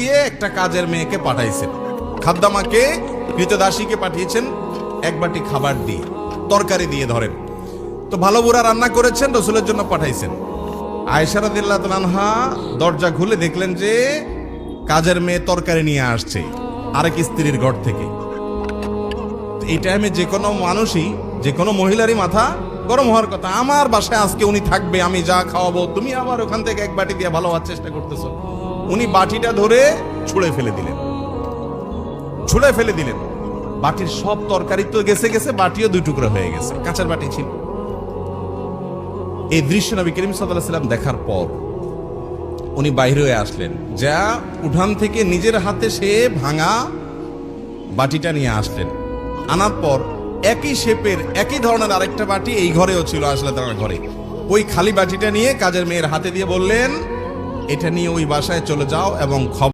দিয়ে একটা কাজের মেয়েকে পাঠাইছেন। খাদ্দামাকে, কৃতদাসীকে পাঠিয়েছেন, এক বাটি খাবার দিয়ে, তরকারি দিয়ে ধরেন। তো ভালো বুড়া রান্না করেছেন, রসুলের জন্য পাঠাইছেন। আয়সারা তালানহা দরজা খুলে দেখলেন যে কাজের মেয়ে তরকারি নিয়ে আসছে, আরেক স্ত্রীর ঘর থেকে। এই টাইমে যে কোনো মানুষই, যে কোনো মহিলারই মাথা গরম হওয়ার কথা। আমার বাসায় আজকে উনি থাকবে, আমি যা খাওয়াবো, তুমি আবার ওখান থেকে এক বাটি দিয়ে ভালো হওয়ার চেষ্টা করতেছো। উনি বাটিটা ধরে ছুঁড়ে ফেলে দিলেন। ছুঁড়ে ফেলে দিলেন। বাটির সব তরকারি তো গেছে গেছে, বাটিও দুই টুকরো হয়ে গেছে। কাঁচার বাটি ছিল। এই দৃশ্য নবী করিম সাল্লাহ সাল্লাম দেখার পর উনি বাইরে হয়ে আসলেন। যা উঠান থেকে নিজের হাতে সে ভাঙা বাটিটা নিয়ে আসলেন। আনার পর একই শেপের, একই ধরনের আরেকটা বাটি এই ঘরেও ছিল, আসলে তার ঘরে। ওই খালি বাটিটা নিয়ে কাজের মেয়ের হাতে দিয়ে বললেন এটা নিয়ে ওই বাসায় চলে যাও এবং খবর